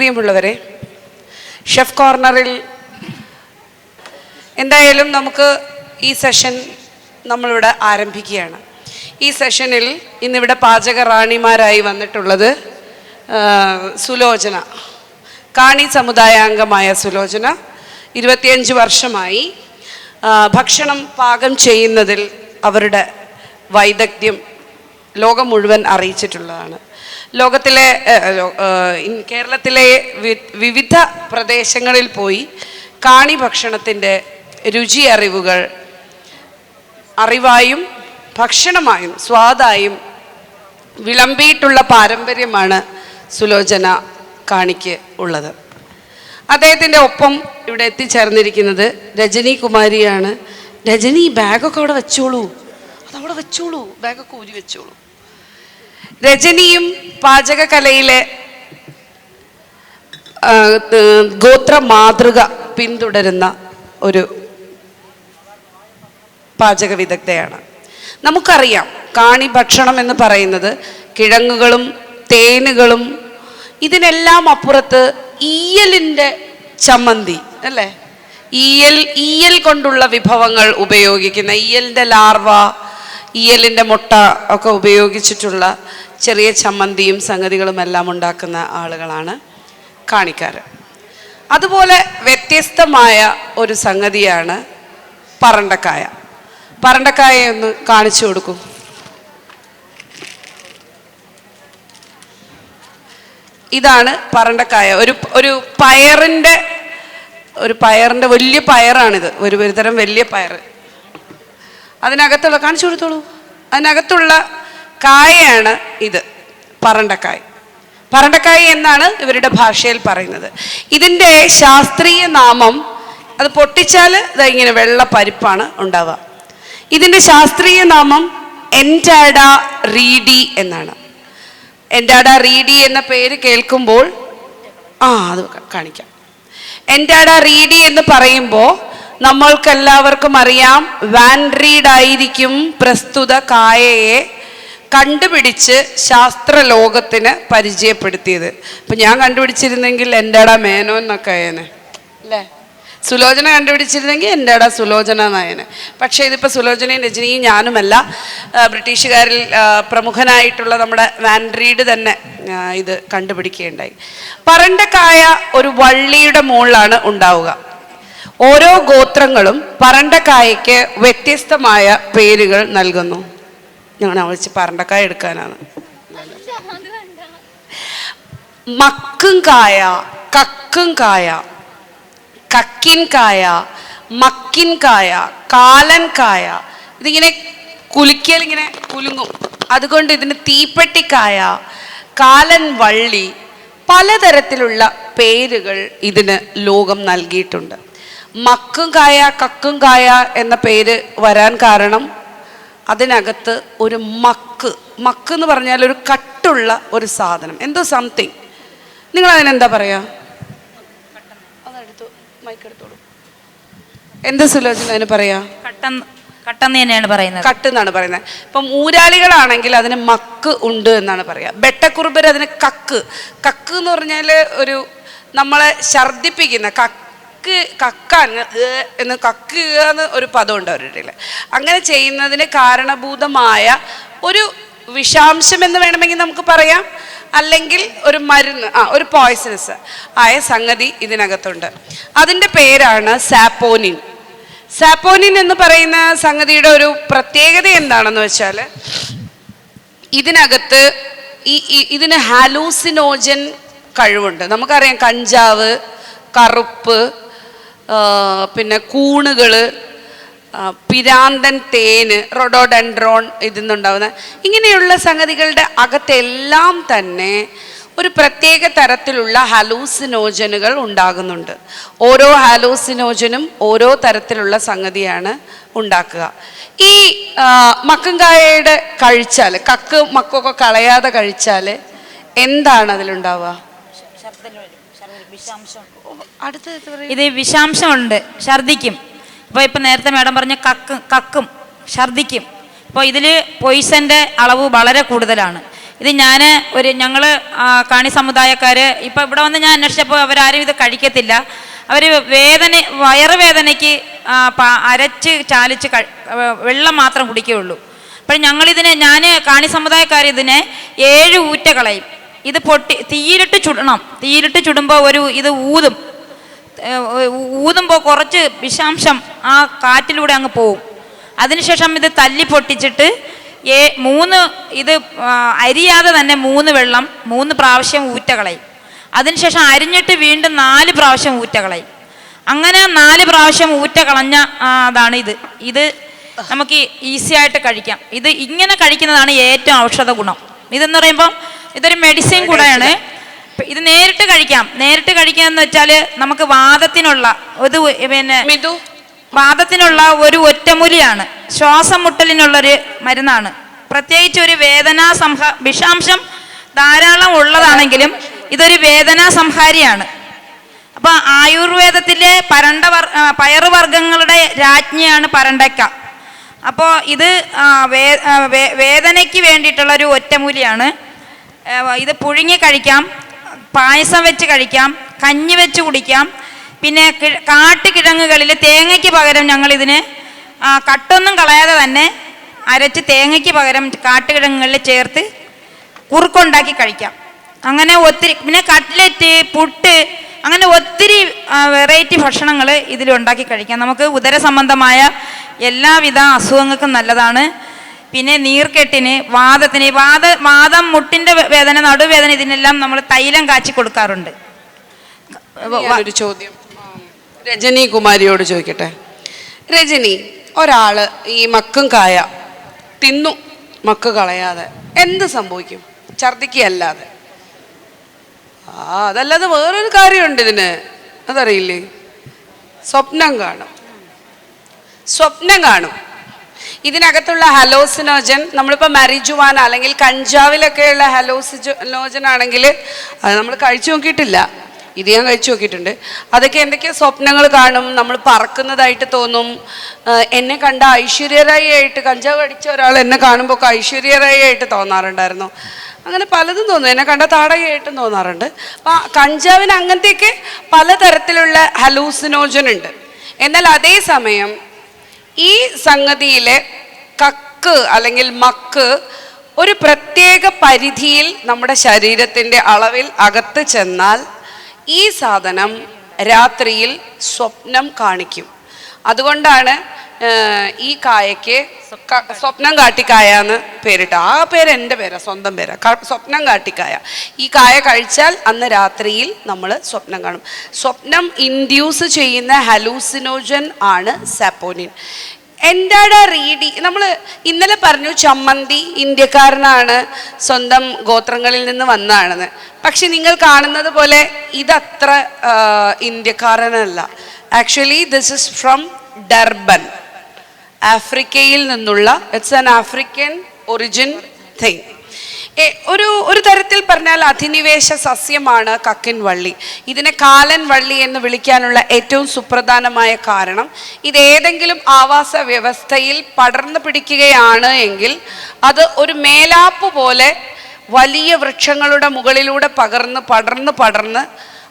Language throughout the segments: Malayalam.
പ്രിയമുള്ളവരെ ഷെഫ് കോർണറിൽ എന്തായാലും നമുക്ക് ഈ സെഷൻ നമ്മളിവിടെ ആരംഭിക്കുകയാണ്. ഈ സെഷനിൽ ഇന്നിവിടെ പാചക റാണിമാരായി വന്നിട്ടുള്ളത് സുലോചന കാണി സമുദായാംഗമായ സുലോചന. ഇരുപത്തിയഞ്ച് വർഷമായി ഭക്ഷണം പാകം ചെയ്യുന്നതിൽ അവരുടെ വൈദഗ്ധ്യം ലോകം മുഴുവൻ അറിയിച്ചിട്ടുള്ളതാണ്. ലോകത്തിലെ കേരളത്തിലെ വിവിധ പ്രദേശങ്ങളിൽ പോയി കാണി ഭക്ഷണത്തിന്റെ രുചി അറിവുകൾ അറിവായും ഭക്ഷണമായും സ്വാദായും വിളമ്പിയിട്ടുള്ള പാരമ്പര്യമാണ് സുലോചന കാണിക്ക് ഉള്ളത്. അദ്ദേഹത്തിന്റെ ഒപ്പം ഇവിടെ എത്തിച്ചേർന്നിരിക്കുന്നത് രജനി കുമാരിയാണ്. രജനി ബാഗൊക്കെ അവിടെ വെച്ചോളൂ. അതവിടെ വെച്ചോളൂ. ബാഗൊക്കെ ഊരി വെച്ചോളൂ. രജനിയും പാചകകലയിലെ ഗോത്ര മാതൃക പിന്തുടരുന്ന ഒരു പാചക വിദഗ്ധയാണ്. നമുക്കറിയാം കാണി ഭക്ഷണം എന്ന് പറയുന്നത് കിഴങ്ങുകളും തേനുകളും ഇതിനെല്ലാം അപ്പുറത്ത് ഈയലിന്റെ ചമ്മന്തി അല്ലേ? ഈയൽ ഈയൽ കൊണ്ടുള്ള വിഭവങ്ങൾ ഉപയോഗിക്കുന്ന ഈയലിന്റെ ലാർവ ഈയലിന്റെ മുട്ട ഒക്കെ ഉപയോഗിച്ചിട്ടുള്ള ചെറിയ ചമ്മന്തിയും സംഗതികളും എല്ലാം ഉണ്ടാക്കുന്ന ആളുകളാണ് കാണിക്കാർ അതുപോലെ വ്യത്യസ്തമായ ഒരു സംഗതിയാണ് പറണ്ടക്കായ. പറണ്ടക്കായ ഒന്ന് കാണിച്ചു കൊടുക്കും. ഇതാണ് പറണ്ടക്കായ. ഒരു ഒരു പയറിന്റെ ഒരു പയറിന്റെ വലിയ പയറാണിത്. ഒരു ഒരുതരം വലിയ പയർ അതിനകത്തുള്ള കാണിച്ചു കൊടുത്തോളൂ. അതിനകത്തുള്ള കായയാണ് ഇത് പറണ്ടക്കായ. പറണ്ടക്കായ എന്നാണ് ഇവരുടെ ഭാഷയിൽ പറയുന്നത്. ഇതിന്റെ ശാസ്ത്രീയ നാമം അത് പൊട്ടിച്ചാൽ ഇത് ഇങ്ങനെ വെള്ള പരിപ്പാണ് ഉണ്ടാവുക. ഇതിന്റെ ശാസ്ത്രീയ നാമം എന്റാഡ റീഡി എന്നാണ്. എന്റാഡ റീഡി എന്ന പേര് കേൾക്കുമ്പോൾ ആ അത് കാണിക്കാം. എന്റാഡ റീഡി എന്ന് പറയുമ്പോൾ നമ്മൾക്കെല്ലാവർക്കും അറിയാം വാൻ റീഡ് ആയിരിക്കും പ്രസ്തുത കായയെ കണ്ടുപിടിച്ച് ശാസ്ത്ര ലോകത്തിന് പരിചയപ്പെടുത്തിയത്. അപ്പം ഞാൻ കണ്ടുപിടിച്ചിരുന്നെങ്കിൽ എന്റെടാ മേനോ എന്നൊക്കെ ആയേനെ. അല്ലേ? സുലോചന കണ്ടുപിടിച്ചിരുന്നെങ്കിൽ എന്റെടാ സുലോചന നായനെ പക്ഷേ ഇതിപ്പോൾ സുലോചനയും രജനിയും ഞാനുമല്ല. ബ്രിട്ടീഷുകാരിൽ പ്രമുഖനായിട്ടുള്ള നമ്മുടെ വാൻഡ്രീഡ് തന്നെ ഇത് കണ്ടുപിടിക്കുകയുണ്ടായി. പറണ്ടക്കായ ഒരു വള്ളിയുടെ മുകളിലാണ് ഉണ്ടാവുക. ഓരോ ഗോത്രങ്ങളും പറണ്ടക്കായയ്ക്ക് വ്യത്യസ്തമായ പേരുകൾ നൽകുന്നു. ഞാൻ വിളിച്ച് പറണ്ടക്കായ എടുക്കാനാണ്. മക്കും കായ കക്കും കായ കക്കിൻ കായ മക്കിൻ കായ കാലൻ കായ. ഇതിങ്ങനെ കുലുക്കിയാൽ ഇങ്ങനെ കുലുങ്ങും. അതുകൊണ്ട് ഇതിന് തീപ്പെട്ടിക്കായ കാലൻ വള്ളി പലതരത്തിലുള്ള പേരുകൾ ഇതിന് ലോകം നൽകിയിട്ടുണ്ട്. മക്കും കായ കക്കും കായ എന്ന പേര് വരാൻ കാരണം അതിനകത്ത് ഒരു മക്ക്. മക്ക് എന്ന് പറഞ്ഞാൽ ഒരു കട്ടുള്ള ഒരു സാധനം. എന്തോ സംതിങ് നിങ്ങൾ അതിനെന്താ പറയാ? അതെടുത്തു. മൈക്ക് എടുത്തോളൂ. എന്ത് സുലോചന അതിന് പറയാ? കട്ടൻ കട്ടെന്ന് തന്നെയാണ് പറയുന്നത്. കട്ട് എന്നാണ് പറയുന്നത്. ഇപ്പം ഊരാളികളാണെങ്കിൽ അതിന് മക്ക് ഉണ്ട് എന്നാണ് പറയുക ബെട്ടക്കുറുബർ അതിന് കക്ക്. കക്ക് എന്ന് പറഞ്ഞാൽ ഒരു നമ്മളെ ഛർദിപ്പിക്കുന്ന കക്ക്. കക്കാൻ കക്ക എന്ന് കക്കുക എന്ന് ഒരു പദമുണ്ട് അവരുടെ അങ്ങനെ ചെയ്യുന്നതിന് കാരണഭൂതമായ ഒരു വിഷാംശം എന്ന് വേണമെങ്കിൽ നമുക്ക് പറയാം. അല്ലെങ്കിൽ ഒരു മരുന്ന് ആ ഒരു പോയ്സണസ് ആയ സംഗതി ഇതിനകത്തുണ്ട്. അതിന്റെ പേരാണ് സാപ്പോനിൻ സാപ്പോനിൻ എന്ന് പറയുന്ന സംഗതിയുടെ ഒരു പ്രത്യേകത എന്താണെന്ന് വെച്ചാൽ ഇതിനകത്ത് ഈ ഇതിന് ഹാലൂസിനോജൻ കഴിവുണ്ട്. നമുക്കറിയാം കഞ്ചാവ് കറുപ്പ് പിന്നെ കൂണുകൾ പിരാന്തൻ തേന് റൊഡോഡൻഡ്രോൺ ഇതിൽ നിന്നുണ്ടാവുന്ന ഇങ്ങനെയുള്ള സംഗതികളുടെ അകത്തെല്ലാം തന്നെ ഒരു പ്രത്യേക തരത്തിലുള്ള ഹലൂസിനോജനുകൾ ഉണ്ടാകുന്നുണ്ട്. ഓരോ ഹലൂസിനോജനും ഓരോ തരത്തിലുള്ള സംഗതിയാണ് ഉണ്ടാക്കുക. ഈ മക്കങ്കായയുടെ കഴിച്ചാൽ കക്ക് മക്കൊക്കെ കളയാതെ കഴിച്ചാൽ എന്താണ് അതിലുണ്ടാവുക? അടുത്ത ഇത് വിഷാംശമുണ്ട്. ഛർദിക്കും ഇപ്പോൾ ഇപ്പം നേരത്തെ മാഡം പറഞ്ഞ കക്കും കക്കും ഛർദിക്കും അപ്പോൾ ഇതിൽ പോയിസന്റെ അളവ് വളരെ കൂടുതലാണ്. ഇത് ഞാൻ ഒരു ഞങ്ങൾ കാണി സമുദായക്കാർ ഇപ്പോൾ ഇവിടെ വന്ന് ഞാൻ അന്വേഷിച്ചപ്പോൾ അവരാരും ഇത് കഴിക്കത്തില്ല. അവർ വേദന വയറുവേദനയ്ക്ക് അരച്ച് ചാലിച്ച് വെള്ളം മാത്രം കുടിക്കുകയുള്ളൂ. അപ്പോൾ ഞങ്ങളിതിനെ ഞാൻ കാണി സമുദായക്കാർ ഇതിനെ ഏഴ് ഊറ്റ കളയും ഇത് പൊട്ടി തീയിലിട്ട് ചുടണം. തീയിലിട്ട് ചുടുമ്പോൾ ഒരു ഇത് ഊതും. ഊതുമ്പോൾ കുറച്ച് വിഷാംശം ആ കാറ്റിലൂടെ അങ്ങ് പോവും. അതിനുശേഷം ഇത് തല്ലി പൊട്ടിച്ചിട്ട് ഏ മൂന്ന് ഇത് അരിയാതെ തന്നെ മൂന്ന് വെള്ളം മൂന്ന് പ്രാവശ്യം ഊറ്റകളയും. അതിനുശേഷം അരിഞ്ഞിട്ട് വീണ്ടും നാല് പ്രാവശ്യം ഊറ്റകളയും. അങ്ങനെ നാല് പ്രാവശ്യം ഊറ്റ കളഞ്ഞ അതാണ് ഇത്. ഇത് നമുക്ക് ഈസി ആയിട്ട് കഴിക്കാം. ഇത് ഇങ്ങനെ കഴിക്കുന്നതാണ് ഏറ്റവും ഔഷധ ഗുണം. ഇതെന്ന് പറയുമ്പോൾ ഇതൊരു മെഡിസിൻ കൂടെയാണ്. ഇത് നേരിട്ട് കഴിക്കാം. നേരിട്ട് കഴിക്കാന്ന് എന്ന് വെച്ചാൽ നമുക്ക് വാദത്തിനുള്ള ഒരു പിന്നെ വാദത്തിനുള്ള ഒരു ഒറ്റമൂലിയാണ്. ശ്വാസം മുട്ടലിനുള്ള ഒരു മരുന്നാണ്. പ്രത്യേകിച്ച് ഒരു വേദനാ സംഹ വിഷാംശം ധാരാളം ഉള്ളതാണെങ്കിലും ഇതൊരു വേദനാ സംഹാരിയാണ്. അപ്പൊ ആയുർവേദത്തിലെ പരണ്ട വർ പയറുവർഗങ്ങളുടെ രാജ്ഞിയാണ് പരണ്ടക്ക. അപ്പോൾ ഇത് വേദനയ്ക്ക് വേണ്ടിയിട്ടുള്ള ഒരു ഒറ്റമൂലിയാണ്. ഇത് പുഴുങ്ങി കഴിക്കാം പായസം വെച്ച് കഴിക്കാം കഞ്ഞി വെച്ച് കുടിക്കാം. പിന്നെ കിഴ- കാട്ടുകിഴങ്ങുകളിൽ തേങ്ങയ്ക്ക് പകരം ഞങ്ങളിതിന് കട്ടൊന്നും കളയാതെ തന്നെ അരച്ച് തേങ്ങയ്ക്ക് പകരം കാട്ടുകിഴങ്ങുകളിൽ ചേർത്ത് കുറുക്കുണ്ടാക്കി കഴിക്കാം. അങ്ങനെ ഒത്തിരി പിന്നെ കട്ട്ലറ്റ് പുട്ട് അങ്ങനെ ഒത്തിരി വെറൈറ്റി ഭക്ഷണങ്ങൾ ഇതിലുണ്ടാക്കി കഴിക്കാം. നമുക്ക് ഉദര സംബന്ധമായ എല്ലാവിധ അസുഖങ്ങൾക്കും നല്ലതാണ്. പിന്നെ നീർക്കെട്ടിന് വാദത്തിന് വാദ വാദം മുട്ടിന്റെ വേദന നടുവേദന ഇതിനെല്ലാം നമ്മൾ തൈലം കാച്ചി കൊടുക്കാറുണ്ട്. ഒരു ചോദ്യം. രജനി കുമാരിയോട് ചോദിക്കട്ടെ. രജനി ഒരാൾ ഈ മക്കും കായ തിന്നു മക്ക് കളയാതെ എന്ത് സംഭവിക്കും? ഛർദിക്കല്ലാതെ ആ അതല്ലാതെ വേറൊരു കാര്യമുണ്ട് ഇതിന്. അതറിയില്ലേ? സ്വപ്നം കാണും. സ്വപ്നം കാണും. ഇതിനകത്തുള്ള ഹലോസിനോജൻ നമ്മളിപ്പോൾ മരിജുവാന അല്ലെങ്കിൽ കഞ്ചാവിലൊക്കെയുള്ള ഹലോസിനോജൻ ആണെങ്കിൽ അത് നമ്മൾ കഴിച്ചു നോക്കിയിട്ടില്ല. ഇത് ഞാൻ കഴിച്ചു നോക്കിയിട്ടുണ്ട്. അതൊക്കെ എന്തൊക്കെയോ സ്വപ്നങ്ങൾ കാണും നമ്മൾ പറക്കുന്നതായിട്ട് തോന്നും. എന്നെ കണ്ട ഐശ്വര്യരായി ആയിട്ട് കഞ്ചാവ് അടിച്ച ഒരാൾ എന്നെ കാണുമ്പോൾ ഒക്കെ ഐശ്വര്യരായി ആയിട്ട് തോന്നാറുണ്ടായിരുന്നു. അങ്ങനെ പലതും തോന്നും. എന്നെ കണ്ട താടകയായിട്ടും തോന്നാറുണ്ട്. അപ്പം കഞ്ചാവിന് അങ്ങനത്തെയൊക്കെ പലതരത്തിലുള്ള ഹലൂസിനോജൻ ഉണ്ട് എന്നാൽ അതേസമയം ഈ സംഗതിയിലെ കക്ക് അല്ലെങ്കിൽ മക്ക് ഒരു പ്രത്യേക പരിധിയിൽ നമ്മുടെ ശരീരത്തിന്റെ അളവിൽ അകത്ത് ചെന്നാൽ ഈ സാധനം രാത്രിയിൽ സ്വപ്നം കാണിക്കും. അതുകൊണ്ടാണ് ഈ കായക്ക് സ്വപ്നം കാട്ടിക്കായ എന്ന് പേരിട്ട ആ പേര് എന്റെ പേരാ സ്വന്തം പേരാ. സ്വപ്നം കാട്ടിക്കായ. ഈ കായ കഴിച്ചാൽ അന്ന് രാത്രിയിൽ നമ്മൾ സ്വപ്നം കാണും. സ്വപ്നം ഇൻഡ്യൂസ് ചെയ്യുന്ന ഹലൂസിനോജൻ ആണ് സാപ്പോനിൻ. എന്റെ റീഡി? നമ്മൾ ഇന്നലെ പറഞ്ഞു ചമ്മന്തി ഇന്ത്യക്കാരനാണ് സ്വന്തം ഗോത്രങ്ങളിൽ നിന്ന് വന്നാണെന്ന്. പക്ഷെ നിങ്ങൾ കാണുന്നത് പോലെ ഇതത്ര ഇന്ത്യക്കാരനല്ല. Actually this is from Durban ആഫ്രിക്കയിൽ നിന്നുള്ള it's an African origin thing ഒരു ഒരു തരത്തിൽ പറഞ്ഞാൽ അധിനിവേശ സസ്യമാണ് കക്കിൻ വള്ളി. ഇതിനെ കാലൻ വള്ളി എന്ന് വിളിക്കാനുള്ള ഏറ്റവും സുപ്രധാനമായ കാരണം ഇത് ഏതെങ്കിലും ആവാസ വ്യവസ്ഥയിൽ പടർന്നു പിടിക്കുകയാണ് എങ്കിൽ അത് ഒരു മേലാപ്പ് പോലെ വലിയ വൃക്ഷങ്ങളുടെ മുകളിലൂടെ പകർന്ന് പടർന്ന് പടർന്ന്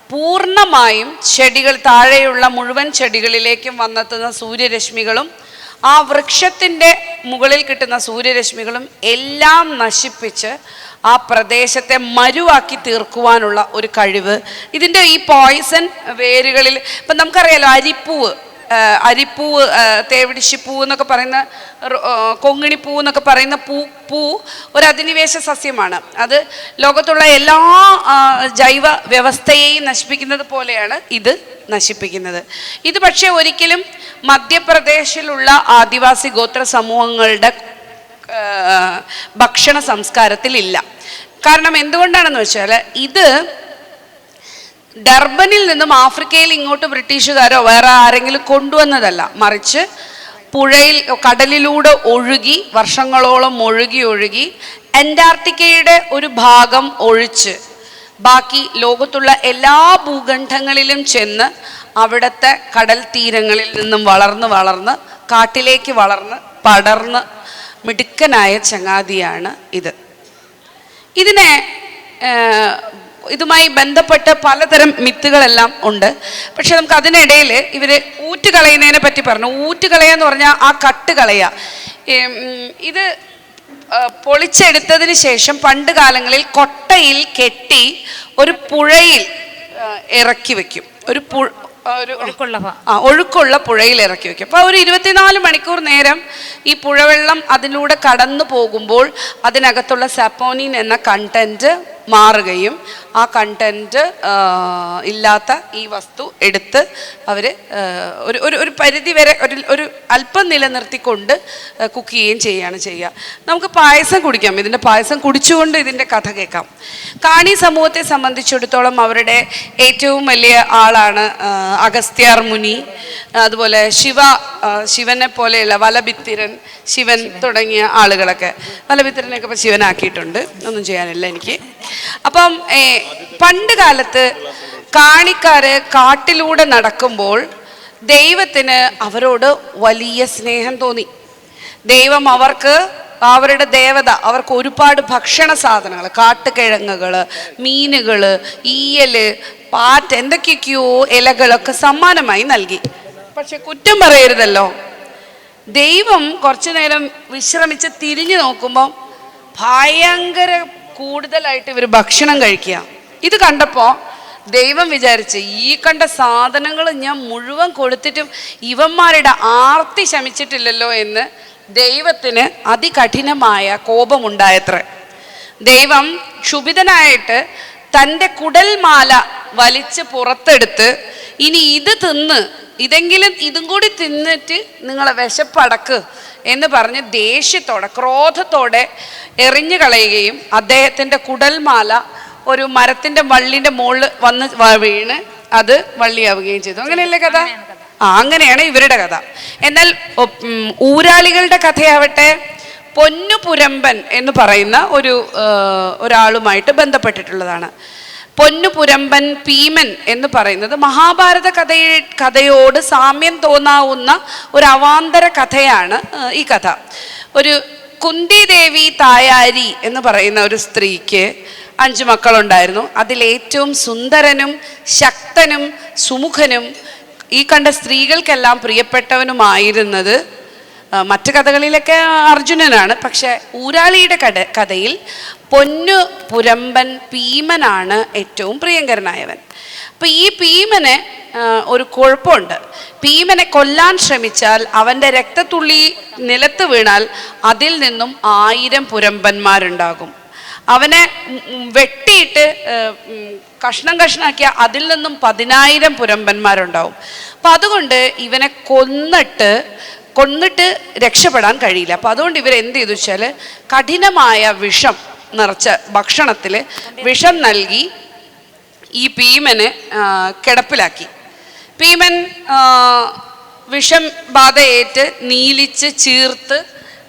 പൂർണമായും ചെടികൾ താഴെയുള്ള മുഴുവൻ ചെടികളിലേക്കും വന്നെത്തുന്ന സൂര്യരശ്മികളും ആ വൃക്ഷത്തിന്റെ മുകളിൽ കിട്ടുന്ന സൂര്യരശ്മികളും എല്ലാം നശിപ്പിച്ച് ആ പ്രദേശത്തെ മരുവാക്കി തീർക്കുവാനുള്ള ഒരു കഴിവ്. ഇതിന്റെ ഈ പോയിസൺ വേരുകളിൽ ഇപ്പം നമുക്കറിയാലോ അരിപ്പൂവ് അരിപ്പൂവ് തേവിടിശിപ്പൂവ് എന്നൊക്കെ പറയുന്ന കൊങ്ങിണിപ്പൂ എന്നൊക്കെ പറയുന്ന പൂ പൂ ഒരു അധിനിവേശ സസ്യമാണ്. അത് ലോകത്തുള്ള എല്ലാ ജൈവ വ്യവസ്ഥയെയും നശിപ്പിക്കുന്നത് പോലെയാണ് ഇത്. നശിപ്പിക്കുന്നത്. ഇത് പക്ഷേ ഒരിക്കലും മധ്യപ്രദേശിലുള്ള ആദിവാസി ഗോത്ര സമൂഹങ്ങളുടെ ഭക്ഷണ സംസ്കാരത്തിലില്ല കാരണം എന്തുകൊണ്ടാണെന്ന് വെച്ചാൽ ഇത് ഡർബനിൽ നിന്നും ആഫ്രിക്കയിൽ ഇങ്ങോട്ട് ബ്രിട്ടീഷുകാരോ വേറെ ആരെങ്കിലും കൊണ്ടുവന്നതല്ല. മറിച്ച് പുഴയിൽ കടലിലൂടെ ഒഴുകി വർഷങ്ങളോളം ഒഴുകി ഒഴുകി അന്റാർട്ടിക്കയുടെ ഒരു ഭാഗം ഒഴിച്ച് ബാക്കി ലോകത്തുള്ള എല്ലാ ഭൂഖണ്ഡങ്ങളിലും ചെന്ന് അവിടുത്തെ കടൽ തീരങ്ങളിൽ നിന്നും വളർന്ന് വളർന്ന് കാട്ടിലേക്ക് വളർന്ന് പടർന്ന് മിടുക്കനായ ചങ്ങാതിയാണ് ഇത്. ഇതിനെ ഇതുമായി ബന്ധപ്പെട്ട് പലതരം മിത്തുകളെല്ലാം ഉണ്ട്. പക്ഷെ നമുക്ക് അതിനിടയിൽ ഇവർ ഊറ്റുകളയുന്നതിനെ പറ്റി പറഞ്ഞു. ഊറ്റുകളയെന്ന് പറഞ്ഞാൽ ആ കട്ട് കളയുക ഇത് പൊളിച്ചെടുത്തതിന് ശേഷം പണ്ട് കാലങ്ങളിൽ കൊട്ടയിൽ കെട്ടി ഒരു പുഴയിൽ ഇറക്കി വെക്കും. ഒരു പു ഒരു ഒഴുക്കുള്ള ആ ഒഴുക്കുള്ള പുഴയിൽ ഇറക്കി വെക്കും. അപ്പോൾ ഒരു ഇരുപത്തിനാല് മണിക്കൂർ നേരം ഈ പുഴവെള്ളം അതിലൂടെ കടന്നു പോകുമ്പോൾ അതിനകത്തുള്ള സപ്പോനിൻ എന്ന കണ്ടന്റ് മാറുകയും ആ കണ്ടന്റ് ഇല്ലാത്ത ഈ വസ്തു എടുത്ത് അവർ ഒരു ഒരു ഒരു പരിധി വരെ ഒരു ഒരു അല്പം നിലനിർത്തിക്കൊണ്ട് കുക്ക് ചെയ്യുകയും ചെയ്യുകയാണ് ചെയ്യുക. നമുക്ക് പായസം കുടിക്കാം. ഇതിന്റെ പായസം കുടിച്ചുകൊണ്ട് ഇതിന്റെ കഥ കേൾക്കാം. കാണി സമൂഹത്തെ സംബന്ധിച്ചിടത്തോളം അവരുടെ ഏറ്റവും വലിയ ആളാണ് അഗസ്ത്യാർ മുനി അതുപോലെ ശിവ ശിവനെ പോലെയുള്ള വലഭിത്തിരൻ ശിവൻ തുടങ്ങിയ ആളുകളൊക്കെ. വലഭിത്തിരനൊക്കെ ഇപ്പോൾ ശിവനാക്കിയിട്ടുണ്ട്. ഒന്നും ചെയ്യാനില്ല എനിക്ക്. അപ്പം പണ്ട് കാലത്ത് കാണിക്കാര് കാട്ടിലൂടെ നടക്കുമ്പോൾ ദൈവത്തിന് അവരോട് വലിയ സ്നേഹം തോന്നി. ദൈവം അവർക്ക് അവരുടെ ദേവത അവർക്ക് ഒരുപാട് ഭക്ഷണ സാധനങ്ങൾ കാട്ടുകിഴങ്ങുകൾ മീനുകൾ ഈയൽ പാറ്റ് എന്തൊക്കെയൊക്കെയോ ഇലകളൊക്കെ സമ്മാനമായി നൽകി. പക്ഷെ കുറ്റം പറയരുതല്ലോ. ദൈവം കുറച്ചു നേരം വിശ്രമിച്ച് തിരിഞ്ഞു നോക്കുമ്പോൾ ഭയങ്കര കൂടുതലായിട്ട് ഇവർ ഭക്ഷണം കഴിക്കുക. ഇത് കണ്ടപ്പോൾ ദൈവം വിചാരിച്ച് ഈ കണ്ട സാധനങ്ങൾ ഞാൻ മുഴുവൻ കൊടുത്തിട്ടും ഇവന്മാരുടെ ആർത്തി ശമിച്ചിട്ടില്ലല്ലോ എന്ന് ദൈവത്തിന് അതികഠിനമായ കോപമുണ്ടായത്രേ. ദൈവം ക്ഷുഭിതനായിട്ട് തന്റെ കുടൽമാല വലിച്ച് പുറത്തെടുത്ത് ഇനി ഇത് തിന്ന് ഇതെങ്കിലും ഇതും കൂടി തിന്നിട്ട് നിങ്ങളെ വിശപ്പടക്ക് എന്ന് പറഞ്ഞ് ദേഷ്യത്തോടെ ക്രോധത്തോടെ എറിഞ്ഞു കളയുകയും അദ്ദേഹത്തിന്റെ കുടൽമാല ഒരു മരത്തിന്റെ വള്ളിന്റെ മുകളിൽ വന്ന് വീണ് അത് വള്ളിയാവുകയും ചെയ്തു. അങ്ങനെയല്ലേ കഥ? ആ അങ്ങനെയാണ് ഇവരുടെ കഥ. എന്നാൽ ഊരാളികളുടെ കഥയാവട്ടെ പൊന്നുപുരമ്പൻ എന്ന് പറയുന്ന ഒരു ഒരാളുമായിട്ട് ബന്ധപ്പെട്ടിട്ടുള്ളതാണ്. പൊന്നുപുരമ്പൻ ഭീമൻ എന്ന് പറയുന്നത് മഹാഭാരത കഥയെ കഥയോട് സാമ്യം തോന്നാവുന്ന ഒരു അവാന്തര കഥയാണ് ഈ കഥ. ഒരു കുന്തി ദേവി തായാരി എന്ന് പറയുന്ന ഒരു സ്ത്രീക്ക് അഞ്ച് മക്കളുണ്ടായിരുന്നു. അതിലേറ്റവും സുന്ദരനും ശക്തനും സുമുഖനും ഈ കണ്ട സ്ത്രീകൾക്കെല്ലാം പ്രിയപ്പെട്ടവനുമായിരുന്നത് മറ്റു കഥകളിലൊക്കെ അർജുനനാണ്. പക്ഷെ ഊരാളിയുടെ കഥ കഥയിൽ പൊന്നു പുരമ്പൻ ഭീമനാണ് ഏറ്റവും പ്രിയങ്കരനായവൻ. അപ്പം ഈ ഭീമന് ഒരു കുഴപ്പമുണ്ട്. ഭീമനെ കൊല്ലാൻ ശ്രമിച്ചാൽ അവന്റെ രക്തത്തുള്ളി നിലത്ത് വീണാൽ അതിൽ നിന്നും ആയിരം പുരമ്പന്മാരുണ്ടാകും. അവനെ വെട്ടിയിട്ട് കഷ്ണം കഷ്ണാക്കിയ അതിൽ നിന്നും പതിനായിരം പുരമ്പന്മാരുണ്ടാവും. അപ്പം അതുകൊണ്ട് ഇവനെ കൊന്നിട്ട് കൊന്നിട്ട് രക്ഷപ്പെടാൻ കഴിയില്ല. അപ്പം അതുകൊണ്ട് ഇവർ എന്ത് ചെയ്തു വെച്ചാൽ കഠിനമായ വിഷം നിറച്ച ഭക്ഷണത്തിൽ വിഷം നൽകി ഈ ഭീമനെ കിടപ്പിലാക്കി. ഭീമൻ വിഷം ബാധയേറ്റ് നീലിച്ച് ചീർത്ത്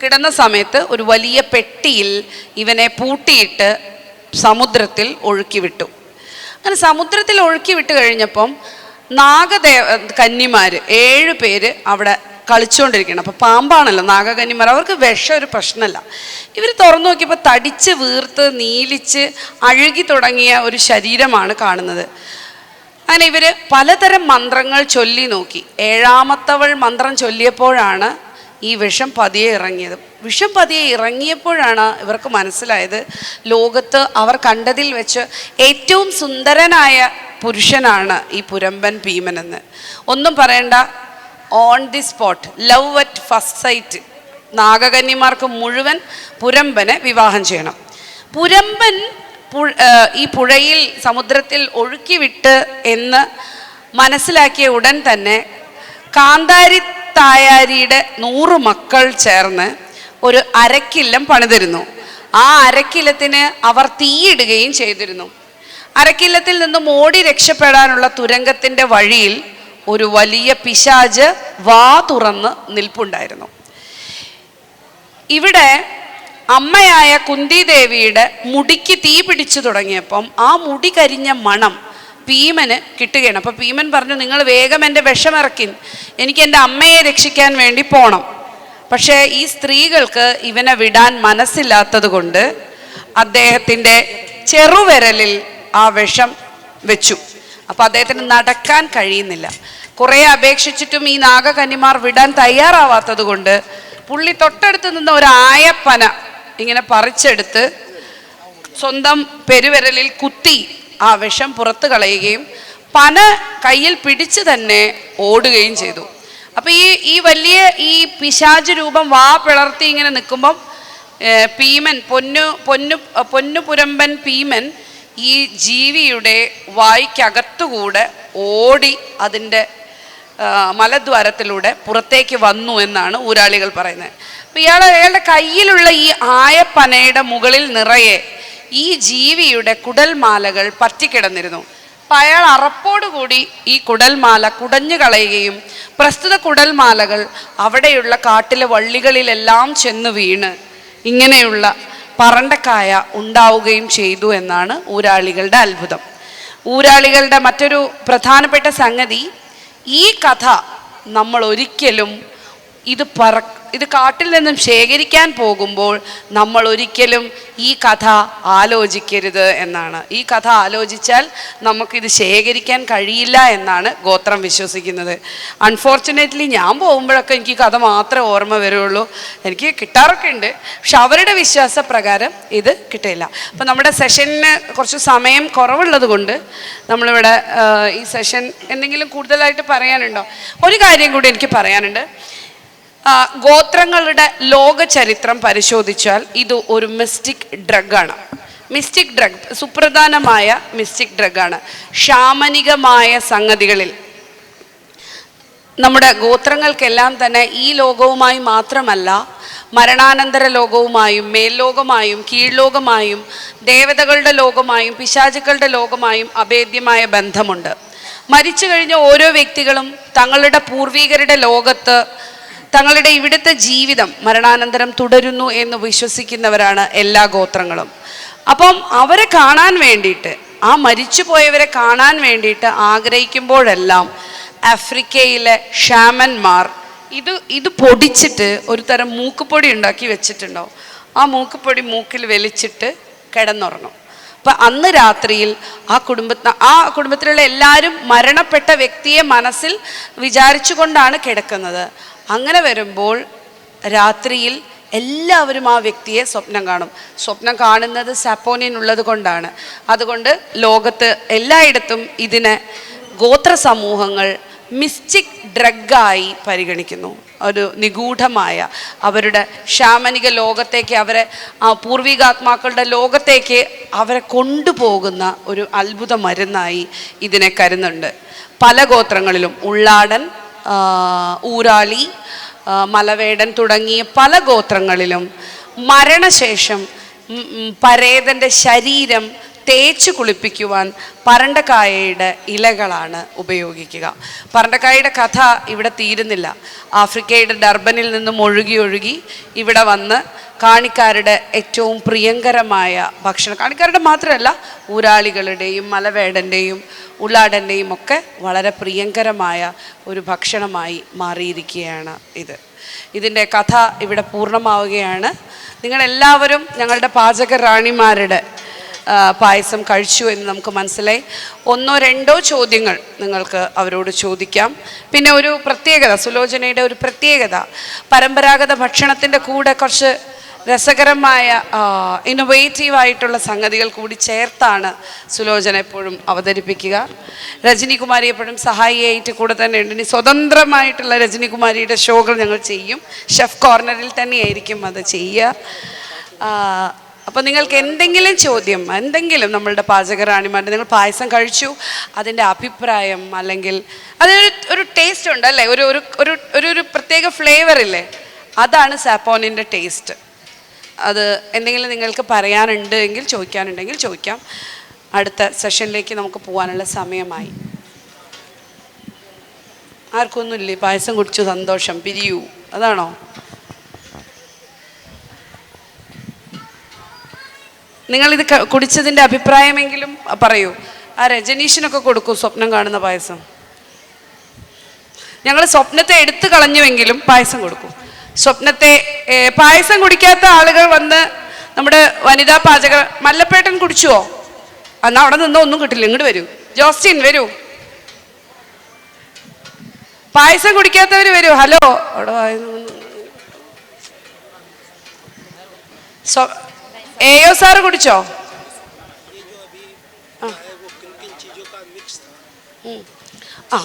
കിടന്ന സമയത്ത് ഒരു വലിയ പെട്ടിയിൽ ഇവനെ പൂട്ടിയിട്ട് സമുദ്രത്തിൽ ഒഴുക്കി വിട്ടു അങ്ങനെ സമുദ്രത്തിൽ ഒഴുക്കി വിട്ട് കഴിഞ്ഞപ്പം നാഗദേവ കന്നിമാർ ഏഴ് പേര് അവിടെ കളിച്ചുകൊണ്ടിരിക്കണം അപ്പോൾ പാമ്പാണല്ലോ നാഗകന്യമാർ അവർക്ക് വിഷം ഒരു പ്രശ്നമല്ല. ഇവർ തുറന്നു നോക്കിയപ്പോൾ തടിച്ച് വീർത്ത് നീലിച്ച് അഴുകി തുടങ്ങിയ ഒരു ശരീരമാണ് കാണുന്നത്. അങ്ങനെ ഇവർ പലതരം മന്ത്രങ്ങൾ ചൊല്ലി നോക്കി. ഏഴാമത്തവൾ മന്ത്രം ചൊല്ലിയപ്പോഴാണ് ഈ വിഷം പതിയെ ഇറങ്ങിയത്. വിഷം പതിയെ ഇറങ്ങിയപ്പോഴാണ് ഇവർക്ക് മനസ്സിലായത് ലോകത്ത് അവർ കണ്ടതിൽ വെച്ച് ഏറ്റവും സുന്ദരനായ പുരുഷനാണ് ഈ പുരമ്പൻ ഭീമനെന്ന്. ഒന്നും പറയണ്ട on the spot love at first sight നാഗകന്യമാർക്ക് മുഴുവൻ പുരമ്പനെ വിവാഹം ചെയ്യണം. പുരമ്പൻ ഈ പുഴയിൽ സമുദ്രത്തിൽ ഒഴുക്കി വിട്ട് എന്ന് മനസ്സിലാക്കിയ ഉടൻ തന്നെ കാന്താരി തായാരിയുടെ നൂറ് മക്കൾ ചേർന്ന് ഒരു അരക്കില്ലം പണിതിരുന്നു. ആ അരക്കില്ലത്തിന് അവർ തീയിടുകയും ചെയ്തിരുന്നു. അരക്കില്ലത്തിൽ നിന്നും ഓടി രക്ഷപ്പെടാനുള്ള തുരങ്കത്തിന്റെ വഴിയിൽ ഒരു വലിയ പിശാജ് വാ തുറന്ന് നിൽപ്പുണ്ടായിരുന്നു. ഇവിടെ അമ്മയായ കുന്തിദേവിയുടെ മുടിക്ക് തീ പിടിച്ചു തുടങ്ങിയപ്പം ആ മുടി കരിഞ്ഞ മണം ഭീമന് കിട്ടുകയാണ്. അപ്പം ഭീമൻ പറഞ്ഞു നിങ്ങൾ വേഗം എന്റെ വിഷമിറക്കി എനിക്ക് എന്റെ അമ്മയെ രക്ഷിക്കാൻ വേണ്ടി പോണം. പക്ഷേ ഈ സ്ത്രീകൾക്ക് ഇവനെ വിടാൻ മനസ്സില്ലാത്തത് കൊണ്ട് അദ്ദേഹത്തിന്റെ ചെറുവിരലിൽ ആ വിഷം വെച്ചു. അപ്പൊ അദ്ദേഹത്തിന് നടക്കാൻ കഴിയുന്നില്ല. കുറെ അപേക്ഷിച്ചിട്ടും ഈ നാഗകന്യമാർ വിടാൻ തയ്യാറാവാത്തത് കൊണ്ട് പുള്ളി തൊട്ടടുത്ത് നിന്ന് ഒരു ഇങ്ങനെ പറിച്ചെടുത്ത് സ്വന്തം പെരുവിരലിൽ കുത്തി ആ വിഷം പുറത്തു കളയുകയും പന കയ്യിൽ പിടിച്ച് തന്നെ ഓടുകയും ചെയ്തു. അപ്പൊ ഈ ഈ വലിയ ഈ പിശാജ് രൂപം വാ പിളർത്തി ഇങ്ങനെ നിൽക്കുമ്പം ഏർ, പീമൻ പൊന്നു പൊന്നു പൊന്നുപുരമ്പൻ പീമൻ ഈ ജീവിയുടെ വായിക്കകത്തുകൂടെ ഓടി അതിന്റെ മലദ്വാരത്തിലൂടെ പുറത്തേക്ക് വന്നു എന്നാണ് ഊരാളികൾ പറയുന്നത്. അപ്പം ഇയാൾ അയാളുടെ കയ്യിലുള്ള ഈ ആയപ്പനയുടെ മുകളിൽ നിറയെ ഈ ജീവിയുടെ കുടൽമാലകൾ പറ്റിക്കിടന്നിരുന്നു. അപ്പം അയാൾ അറപ്പോടുകൂടി ഈ കുടൽമാല കുടഞ്ഞു കളയുകയും പ്രസ്തുത കുടൽമാലകൾ അവിടെയുള്ള കാട്ടിലെ വള്ളികളിലെല്ലാം ചെന്ന് വീണ്. ഇങ്ങനെയുള്ള പറണ്ടക്കായ ഉണ്ടാവുകയും ചെയ്തു എന്നാണ് ഊരാളികളുടെ അത്ഭുതം. ഊരാളികളുടെ മറ്റൊരു പ്രധാനപ്പെട്ട സംഗതി ഈ കഥ നമ്മൾ ഒരിക്കലും ഇത് പറ ഇത് കാട്ടിൽ നിന്നും ശേഖരിക്കാൻ പോകുമ്പോൾ നമ്മൾ ഒരിക്കലും ഈ കഥ ആലോചിക്കരുത് എന്നാണ്. ഈ കഥ ആലോചിച്ചാൽ നമുക്കിത് ശേഖരിക്കാൻ കഴിയില്ല എന്നാണ് ഗോത്രം വിശ്വസിക്കുന്നത്. അൺഫോർച്ചുനേറ്റ്ലി ഞാൻ പോകുമ്പോഴൊക്കെ എനിക്ക് കഥ മാത്രമേ ഓർമ്മ വരുള്ളൂ. എനിക്ക് കിട്ടാറൊക്കെ ഉണ്ട് പക്ഷെ അവരുടെ വിശ്വാസപ്രകാരം ഇത് കിട്ടില്ല. അപ്പം നമ്മുടെ സെഷനിന് കുറച്ച് സമയം കുറവുള്ളത് കൊണ്ട് നമ്മളിവിടെ ഈ സെഷൻ എന്തെങ്കിലും കൂടുതലായിട്ട് പറയാനുണ്ടോ? ഒരു കാര്യം കൂടി എനിക്ക് പറയാനുണ്ട്. ഗോത്രങ്ങളുടെ ലോക ചരിത്രം പരിശോധിച്ചാൽ ഇത് ഒരു മിസ്റ്റിക് ഡ്രഗാണ്. മിസ്റ്റിക് ഡ്രഗ് സുപ്രധാനമായ മിസ്റ്റിക് ഡ്രഗാണ്. ഷാമനികമായ സംഗതികളിൽ. നമ്മുടെ ഗോത്രങ്ങൾക്കെല്ലാം തന്നെ ഈ ലോകവുമായി മാത്രമല്ല മരണാനന്തര ലോകവുമായും മേൽലോകമായും കീഴ്ലോകമായും ദേവതകളുടെ ലോകമായും പിശാചുക്കളുടെ ലോകമായും അഭേദ്യമായ ബന്ധമുണ്ട്. മരിച്ചു കഴിഞ്ഞ ഓരോ വ്യക്തികളും തങ്ങളുടെ പൂർവീകരുടെ ലോകത്ത് തങ്ങളുടെ ഇവിടുത്തെ ജീവിതം മരണാനന്തരം തുടരുന്നു എന്ന് വിശ്വസിക്കുന്നവരാണ് എല്ലാ ഗോത്രങ്ങളും. അപ്പം അവരെ കാണാൻ വേണ്ടിയിട്ട് ആ മരിച്ചുപോയവരെ കാണാൻ വേണ്ടിയിട്ട് ആഗ്രഹിക്കുമ്പോഴെല്ലാം ആഫ്രിക്കയിലെ ഷാമന്മാർ ഇത് ഇത് പൊടിച്ചിട്ട് ഒരു തരം മൂക്കുപൊടി ഉണ്ടാക്കി വെച്ചിട്ടുണ്ടാവും. ആ മൂക്കുപൊടി മൂക്കിൽ വലിച്ചിട്ട് കിടന്നുറങ്ങും. അപ്പം അന്ന് രാത്രിയിൽ ആ കുടുംബ ആ കുടുംബത്തിലുള്ള എല്ലാവരും മരണപ്പെട്ട വ്യക്തിയെ മനസ്സിൽ വിചാരിച്ചുകൊണ്ടാണ് കിടക്കുന്നത്. അങ്ങനെ വരുമ്പോൾ രാത്രിയിൽ എല്ലാവരും ആ വ്യക്തിയെ സ്വപ്നം കാണും. സ്വപ്നം കാണുന്നത് സപ്പോനിനുള്ളത് കൊണ്ടാണ്. അതുകൊണ്ട് ലോകത്ത് എല്ലായിടത്തും ഇതിനെ ഗോത്ര സമൂഹങ്ങൾ മിസ്റ്റിക് ഡ്രഗായി പരിഗണിക്കുന്നു. ഒരു നിഗൂഢമായ അവരുടെ ശാമനിക ലോകത്തേക്ക് അവരെ ആ പൂർവികാത്മാക്കളുടെ ലോകത്തേക്ക് അവരെ കൊണ്ടുപോകുന്ന ഒരു അത്ഭുത മരുന്നായി ഇതിനെ കരുന്നുണ്ട് പല ഗോത്രങ്ങളിലും ഉള്ളാടൻ ഊരാളി മലവേടൻ തുടങ്ങിയ പല ഗോത്രങ്ങളിലും മരണശേഷം പരേതന്റെ ശരീരം തേച്ച് കുളിപ്പിക്കുവാൻ പരണ്ടക്കായയുടെ ഇലകളാണ് ഉപയോഗിക്കുക. പരണ്ടക്കായയുടെ കഥ ഇവിടെ തീരുന്നില്ല. ആഫ്രിക്കയുടെ ഡർബനിൽ നിന്നും ഒഴുകി ഒഴുകി ഇവിടെ വന്ന് കാണിക്കാരുടെ ഏറ്റവും പ്രിയങ്കരമായ ഭക്ഷണം കാണിക്കാരുടെ മാത്രമല്ല ഊരാളികളുടെയും മലവേടന്റെയും ഉള്ളാടന്റെയും ഒക്കെ വളരെ പ്രിയങ്കരമായ ഒരു ഭക്ഷണമായി മാറിയിരിക്കുകയാണ് ഇത്. ഇതിന്റെ കഥ ഇവിടെ പൂർണമാവുകയാണ്. നിങ്ങളെല്ലാവരും ഞങ്ങളുടെ പാചക റാണിമാരുടെ പായസം കഴിച്ചു എന്ന് നമുക്ക് മനസ്സിലായി. ഒന്നോ രണ്ടോ ചോദ്യങ്ങൾ നിങ്ങൾക്ക് അവരോട് ചോദിക്കാം. പിന്നെ ഒരു പ്രത്യേകത സുലോചനയുടെ ഒരു പ്രത്യേകത. പരമ്പരാഗത ഭക്ഷണത്തിന്റെ കൂടെ കുറച്ച് രസകരമായ ഇന്നൊവേറ്റീവ് ആയിട്ടുള്ള സംഗതികൾ കൂടി ചേർത്താണ് സുലോചന എപ്പോഴും അവതരിപ്പിക്കുക. രജനികുമാരി എപ്പോഴും സഹായിയായിട്ട് കൂടെ തന്നെ ഉണ്ട്. ഇനി സ്വതന്ത്രമായിട്ടുള്ള രജനികുമാരിയുടെ ഷോകൾ ഞങ്ങൾ ചെയ്യും. ഷെഫ് കോർണറിൽ തന്നെയായിരിക്കും അത് ചെയ്യുക. അപ്പോൾ നിങ്ങൾക്ക് എന്തെങ്കിലും ചോദ്യം എന്തെങ്കിലും നമ്മളുടെ പാചകറാണിമാരുടെ നിങ്ങൾ പായസം കഴിച്ചു അതിന്റെ അഭിപ്രായം അല്ലെങ്കിൽ അതൊരു ഒരു ടേസ്റ്റ് ഉണ്ട് അല്ലേ? ഒരു ഒരു ഒരു ഒരു ഒരു പ്രത്യേക ഫ്ലേവർ ഇല്ലേ? അതാണ് സാപ്പോണിന്റെ ടേസ്റ്റ് അത് എന്തെങ്കിലും നിങ്ങൾക്ക് പറയാനുണ്ട് എങ്കിൽ ചോദിക്കാനുണ്ടെങ്കിൽ ചോദിക്കാം. അടുത്ത സെഷനിലേക്ക് നമുക്ക് പോകാനുള്ള സമയമായി. ആർക്കൊന്നുമില്ലേ? പായസം കുടിച്ചു സന്തോഷം പിരിയൂ. അതാണോ? നിങ്ങളിത് ഇത് കുടിച്ചതിന്റെ അഭിപ്രായമെങ്കിലും പറയൂ. ആ രജനീഷിനൊക്കെ കൊടുക്കൂ സ്വപ്നം കാണുന്ന പായസം. ഞങ്ങൾ സ്വപ്നത്തെ എടുത്തു കളഞ്ഞുവെങ്കിലും പായസം കൊടുക്കും. സ്വപ്നത്തെ പായസം കുടിക്കാത്ത ആളുകൾ വന്ന് നമ്മുടെ വനിതാ പാചക മല്ലപ്പേട്ടൻ കുടിച്ചുവോ? എന്നാ അവിടെ നിന്നോ ഒന്നും കിട്ടില്ല ഇങ്ങോട്ട് വരൂ. ജോസ്റ്റിൻ വരൂ. പായസം കുടിക്കാത്തവര് വരൂ. ഹലോ അവിടെ എയോ സാറ് കുടിച്ചോ? ആ.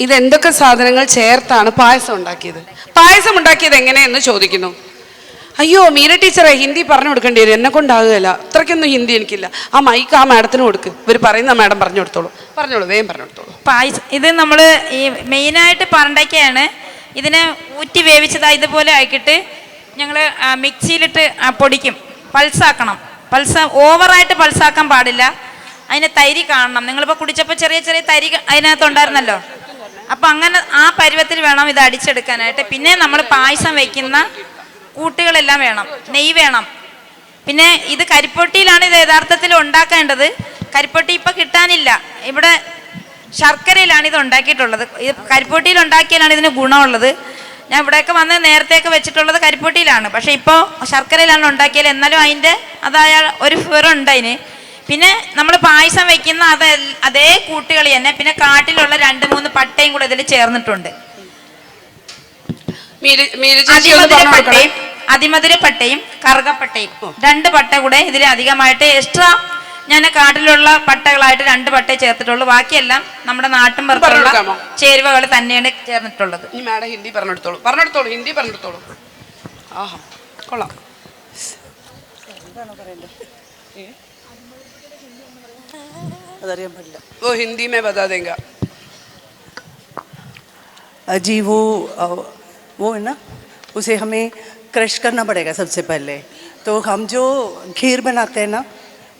ഇതെന്തൊക്കെ സാധനങ്ങൾ ചേർത്താണ് പായസം ഉണ്ടാക്കിയത്? പായസം ഉണ്ടാക്കിയത് എങ്ങനെയെന്ന് ചോദിക്കുന്നു. അയ്യോ മീര ടീച്ചറെ ഹിന്ദി പറഞ്ഞു കൊടുക്കേണ്ടി വരും. എന്നെ കൊണ്ടാകുകയില്ല. അത്രയ്ക്കൊന്നും ഹിന്ദി എനിക്കില്ല. ആ മൈക്ക് ആ മാഡത്തിന് കൊടുക്ക്. ഇവർ പറയുന്ന മാഡം പറഞ്ഞു കൊടുത്തോളൂ. പറഞ്ഞോളൂ വേഗം പറഞ്ഞു കൊടുത്തോളൂ. പായസം ഇത് നമ്മൾ ഈ മെയിനായിട്ട് പറണ്ടയ്ക്കാണ് ഇതിനെ ഊറ്റി വേവിച്ചതാ ഇതുപോലെ ആക്കിയിട്ട് ഞങ്ങൾ മിക്സിയിലിട്ട് പൊടിക്കും. പൾസാക്കണം. പൾസ് ഓവറായിട്ട് പൾസാക്കാൻ പാടില്ല. അതിന് തരി കാണണം. നിങ്ങളിപ്പോൾ കുടിച്ചപ്പോൾ ചെറിയ ചെറിയ തരി അതിനകത്തുണ്ടായിരുന്നല്ലോ? അപ്പം അങ്ങനെ ആ പരുവത്തിൽ വേണം ഇത് അടിച്ചെടുക്കാനായിട്ട്. പിന്നെ നമ്മൾ പായസം വയ്ക്കുന്ന കൂട്ടുകളെല്ലാം വേണം. നെയ്യ് വേണം. പിന്നെ ഇത് കരിപ്പൊട്ടിയിലാണ് ഇത് യഥാർത്ഥത്തിൽ ഉണ്ടാക്കേണ്ടത്. കരിപ്പൊട്ടി ഇപ്പം കിട്ടാനില്ല. ഇവിടെ ശർക്കരയിലാണ് ഇത് ഉണ്ടാക്കിയിട്ടുള്ളത്. ഇത് കരിപ്പൊട്ടിയിൽ ഉണ്ടാക്കിയാലാണ് ഇതിന് ഗുണമുള്ളത്. ഞാൻ ഇവിടെയൊക്കെ വന്ന് നേരത്തെയൊക്കെ വെച്ചിട്ടുള്ളത് കരിപ്പൊട്ടിയിലാണ്. പക്ഷേ ഇപ്പോൾ ശർക്കരയിലാണ് ഉണ്ടാക്കിയത്. എന്നാലും അതിന്റെ അതായ ഒരു ഫിറുണ്ട് അതിന്. പിന്നെ നമ്മൾ പായസം വെക്കുന്ന അത് അതേ കൂട്ടുകൾ തന്നെ. പിന്നെ കാട്ടിലുള്ള രണ്ട് മൂന്ന് പട്ടയും കൂടെ ഇതിൽ ചേർന്നിട്ടുണ്ട്. അതിമധുര പട്ടയും കറുകപ്പട്ടയും. രണ്ട് പട്ട കൂടെ ഇതിൽ അധികമായിട്ട് എക്സ്ട്രാ ഞാൻ കാട്ടിലുള്ള പട്ടകളായിട്ട് രണ്ട് പട്ടയെ ചേർത്തിട്ടുള്ളൂ ബാക്കിയെല്ലാം നമ്മുടെ നാട്ടിൻ പുറത്തുള്ള പറഞ്ഞുകൊടുക്കാമോ? ചേരുവകൾ തന്നെയാണ് ചേർന്നിട്ടുള്ളത് ഇനി മാഡം ഹിന്ദി പറഞ്ഞെടുത്തോളൂ പറഞ്ഞെടുത്തോളൂ ഹിന്ദി പറഞ്ഞെടുത്തോളൂ ആഹാ കൊള്ളാം അതറിയാൻ പറ്റില്ല वो हिंदी में बता देगा जी वो अ, वो है ना उसे हमें क्रश करना पड़ेगा सबसे पहले तो हम जो खीर बनाते हैं ना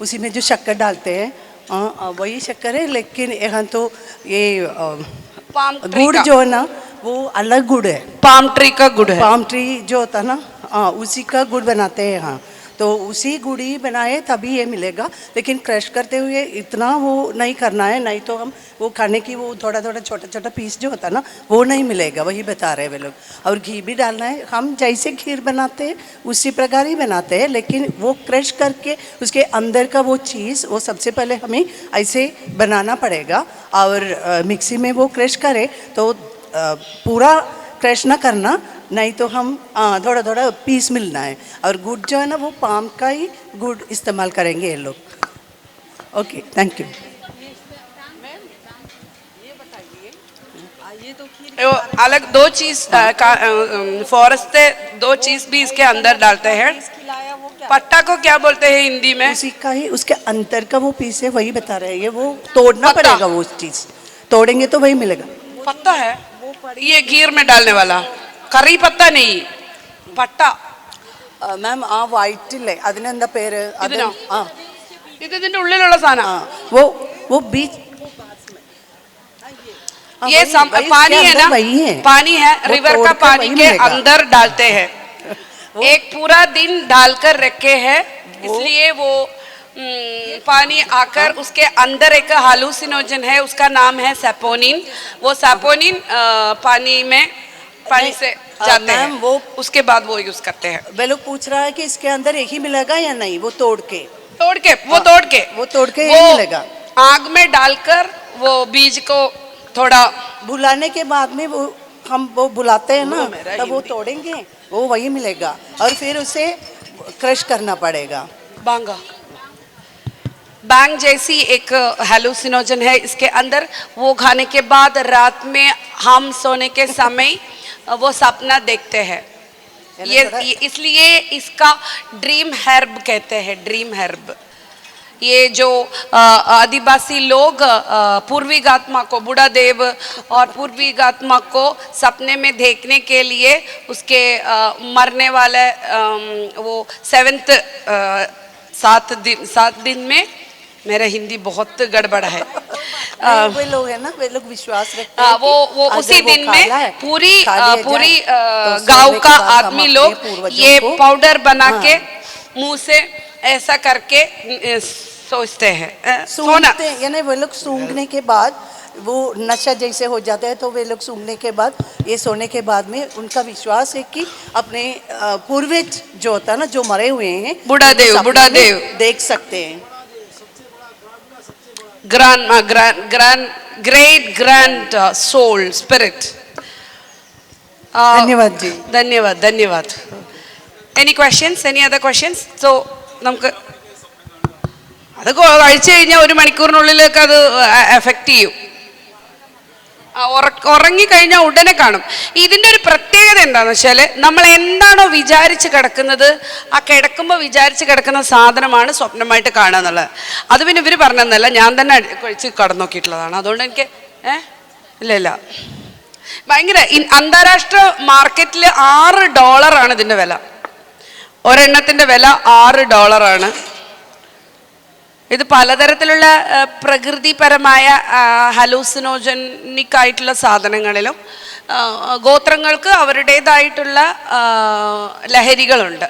उसी में जो शक्कर डालते हैं अ, अ, वही शक्कर है लेकिन यहाँ तो ये पाम गुड़ जो है ना वो अलग गुड़ है। पाम ट्री का गुड़ है। पाम ट्री जो होता है ना हाँ उसी का गुड़ बनाते हैं यहाँ। तो उसी गुड़ी बनाए तभी ये मिलेगा। लेकिन क्रश करते हुए इतना वो नहीं करना है, नहीं तो हम वो खाने की वो थोड़ा थोड़ा छोटा छोटा पीस जो होता है ना, वो नहीं मिलेगा, वही बता रहे हैं वे लोग। और घी भी डालना है। हम जैसे खीर बनाते हैं, उसी प्रकार ही बनाते हैं, लेकिन वो क्रश करके उसके अंदर का वो चीज़, वो सबसे पहले हमें ऐसे बनाना पड़ेगा। और मिक्सी में वो क्रश करें तो पूरा क्रश ना करना नहीं तो हम थोड़ा थोड़ा पीस मिलना है। और गुड़ जो है ना वो पाम का ही गुड़ इस्तेमाल करेंगे ये लोग। ओके थैंक यू अलग दो चीज़ फॉरेस्ट से दो चीज़ भी इसके अंदर डालते हैं। पट्टा को क्या बोलते हैं हिंदी में? उसी का ही उसके अंतर का वो पीस है वही बता रहे हैं। ये वो तोड़ना पड़ेगा वो चीज़। तोड़ेंगे तो वही मिलेगा। पत्ता है। ये घीर में डालने वाला करी पत्ता नहीं पट्टा മാം ആ വൈറ്റില്ലേ അതിനെന്താ പേര് അത് ഇതിനോ? ആ ഇത് ഇതിന്റെ ഉള്ളിലുള്ള സാധനം ആ वो वो बीच हाँ, ये वही- सम, वही पानी उसके है अंदर ना वही है पानी है वो रिवर तोड़ का के पानी वही के मिलेगा। अंदर डालते हैं एक पूरा दिन डालकर रखे हैं इसलिए वो हम्म, पानी आकर उसके अंदर एक हालूसिनोजन है उसका नाम है सेपोनिन वो सेपोनिन पानी में पानी से जाते हैं। वो- उसके बाद वो यूज़ करते हैं। वे लोग पूछ रहा है कि इसके अंदर एक ही मिलेगा या नहीं? वो तोड़ के। तोड़ के वो हाँ, तोड़ के। वो तोड़ के वो यही मिलेगा। आग में डालकर वो बीज को थोड़ा बुलाने के बाद में वो हम वो बुलाते हैं ना तब वो तोड़ेंगे वो वही मिलेगा। और फिर उसे क्रश करना पड़ेगा। बांगा। बैंग जैसी एक हेलुसिनोजन है। इसके अंदर वो खाने के बाद रात में हम सोने के समय वो सपना देखते हैं। ये, ये इसलिए इसका ड्रीम हर्ब कहते हैं ड्रीम हर्ब ये जो आदिवासी लोग पूर्वी गात्मा को बुढ़ा देव और पूर्वी गात्मा को सपने में देखने के लिए उसके मरने वाले वो सेवेंथ सात दिन सात दिन में मेरा हिंदी बहुत गड़बड़ है। वे लोग है ना वे लोग विश्वास रखते हैं वो वो उसी वो दिन में पूरी पूरी तो गाँव का आदमी लोग ये पाउडर बना हाँ, के मुँह से ऐसा करके सोचते हैं सोना। यानी वो लोग सूंघने के बाद वो नशा जैसे हो जाता है तो वे लोग सूंघने के बाद ये सोने के बाद में उनका विश्वास है कि अपने पूर्वज जो होता है ना जो मरे हुए हैं बुढ़ा देव बुढ़ा देव देख सकते हैं। Grand grand grand great grand soul spirit ധന്യവാദ് ജി. ധന്യവാദ് ധന്യവാദ്. Any questions any other questions so നമുക്ക് അത് കഴിച്ചു കഴിഞ്ഞാൽ ഒരു മണിക്കൂറിനുള്ളിലൊക്കെ അത് uh, എഫക്റ്റ് ചെയ്യും. ഉറങ്ങിക്കഴിഞ്ഞാൽ ഉടനെ കാണും. ഇതിന്റെ ഒരു പ്രത്യേകത എന്താണെന്ന് വെച്ചാൽ നമ്മൾ എന്താണോ വിചാരിച്ച് കിടക്കുന്നത് ആ കിടക്കുമ്പോൾ വിചാരിച്ച് കിടക്കുന്ന സാധനമാണ് സ്വപ്നമായിട്ട് കാണുക എന്നുള്ളത്. അത് പിന്നെ ഇവർ പറഞ്ഞതെന്നല്ല ഞാൻ തന്നെ കഴിച്ച് കടന്നു നോക്കിയിട്ടുള്ളതാണ്. അതുകൊണ്ട് എനിക്ക് ഏ? ഇല്ല ഇല്ല. ഭയങ്കര അന്താരാഷ്ട്ര മാർക്കറ്റിൽ ആറ് ഡോളറാണ് ഇതിന്റെ വില. ഒരെണ്ണത്തിന്റെ വില ആറ് ഡോളറാണ്. ഇത് പലതരത്തിലുള്ള പ്രകൃതിപരമായ ഹലൂസിനോജനിക് ആയിട്ടുള്ള സാധനങ്ങളിലും ഗോത്രങ്ങൾക്ക് അവരുടേതായിട്ടുള്ള ലഹരികളുണ്ട്.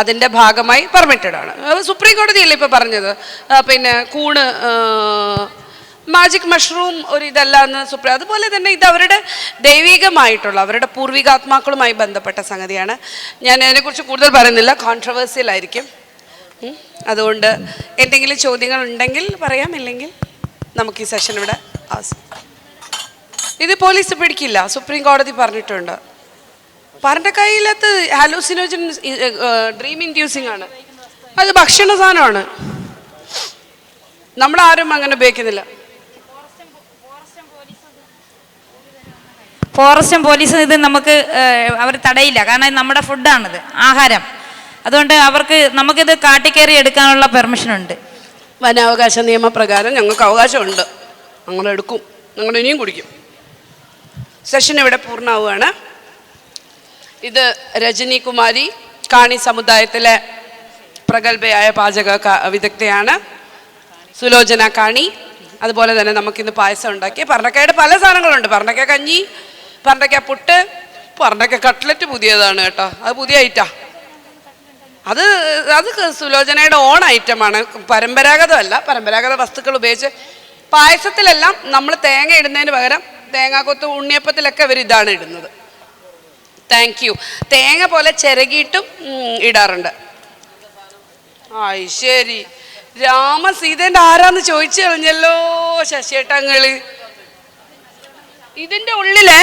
അതിന്റെ ഭാഗമായി പെർമിറ്റഡ് ആണ് സുപ്രീം കോടതിയല്ലേ ഇപ്പോൾ പറഞ്ഞത്? പിന്നെ കൂണ് മാജിക് മഷ്റൂം ഒരു ഇതല്ല എന്ന് സുപ്രീം അതുപോലെ തന്നെ ഇത് അവരുടെ ദൈവികമായിട്ടുള്ള അവരുടെ പൂർവികാത്മാക്കളുമായി ബന്ധപ്പെട്ട സംഗതിയാണ്. ഞാൻ അതിനെക്കുറിച്ച് കൂടുതൽ പറയുന്നില്ല. ഉം. അതുകൊണ്ട് എന്തെങ്കിലും ചോദ്യങ്ങൾ ഉണ്ടെങ്കിൽ പറയാം ഇല്ലെങ്കിൽ നമുക്ക് ഈ സെഷൻ ഇവിടെ ഇത് പോലീസ് പിടിക്കില്ല സുപ്രീം കോടതി പറഞ്ഞിട്ടുണ്ട്. പറഞ്ഞ കയ്യിലത്ത് ഹാലൂസിനോജൻ ഡ്രീം ഇൻഡ്യൂസിങ് ആണ്. അത് ഭക്ഷണ സാധനമാണ്. നമ്മളാരും അങ്ങനെ ഉപയോഗിക്കുന്നില്ല. ഫോറസ്റ്റും പോലീസും ഇത് നമുക്ക് അവർ തടയില്ല. കാരണം നമ്മുടെ ഫുഡാണിത് ആഹാരം. അതുകൊണ്ട് അവർക്ക് നമുക്കിത് കാട്ടിക്കയറി എടുക്കാനുള്ള പെർമിഷൻ ഉണ്ട്. വനാവകാശ നിയമപ്രകാരം ഞങ്ങൾക്ക് അവകാശമുണ്ട്. ഞങ്ങൾ എടുക്കും. ഞങ്ങൾ ഇനിയും കുടിക്കും. സെഷൻ ഇവിടെ പൂർണമാവുകയാണ് ഇത് രജനി കുമാരി കാണി സമുദായത്തിലെ പ്രഗത്ഭയായ പാചക വിദഗ്ധയാണ്. സുലോചന കാണി. അതുപോലെ തന്നെ നമുക്കിന്ന് പായസം ഉണ്ടാക്കി. പറഞ്ഞക്കയുടെ പല സാധനങ്ങളുണ്ട്. പറഞ്ഞക്ക കഞ്ഞി പറഞ്ഞക്ക പുട്ട് പറഞ്ഞക്ക കട്ട്ലറ്റ് പുതിയതാണ് കേട്ടോ. അത് പുതിയ ഐറ്റാ അത് അത് സുലോചനയുടെ ഓൺ ഐറ്റമാണ്. പരമ്പരാഗതമല്ല. പരമ്പരാഗത വസ്തുക്കൾ ഉപയോഗിച്ച് പായസത്തിലെല്ലാം നമ്മൾ തേങ്ങ ഇടുന്നതിന് പകരം തേങ്ങാക്കൊത്ത് ഉണ്ണിയപ്പത്തിലൊക്കെ ഇവർ ഇതാണ് ഇടുന്നത്. താങ്ക് യു തേങ്ങ പോലെ ചിരകിയിട്ടും ഇടാറുണ്ട്. ആയി ശരി. രാമസീതന്റെ ആരാന്ന് ചോദിച്ചു കളഞ്ഞല്ലോ ശശിയേട്ടങ്ങൾ. ഇതിന്റെ ഉള്ളിലെ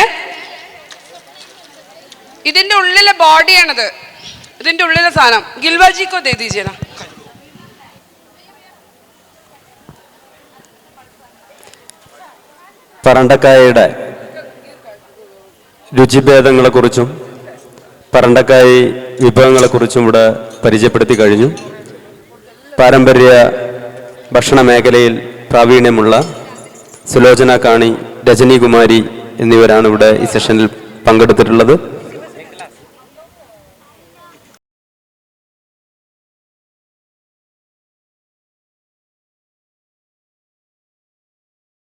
ഇതിന്റെ ഉള്ളിലെ ബോഡിയാണിത് ഇതിന്റെ ഉള്ളിലെ സാധനം. ഗിൽവാജിക്കോ ദേ ദീജിയന പറണ്ടക്കായയുടെ രുചിഭേദങ്ങളെക്കുറിച്ചും വിഭവങ്ങളെ വിഭവങ്ങളെക്കുറിച്ചും ഇവിടെ പരിചയപ്പെടുത്തി കഴിഞ്ഞു. പാരമ്പര്യ ഭക്ഷണ മേഖലയിൽ പ്രാവീണ്യമുള്ള സുലോചന കാണി രജനികുമാരി എന്നിവരാണ് ഇവിടെ ഈ സെഷനിൽ പങ്കെടുത്തിട്ടുള്ളത്.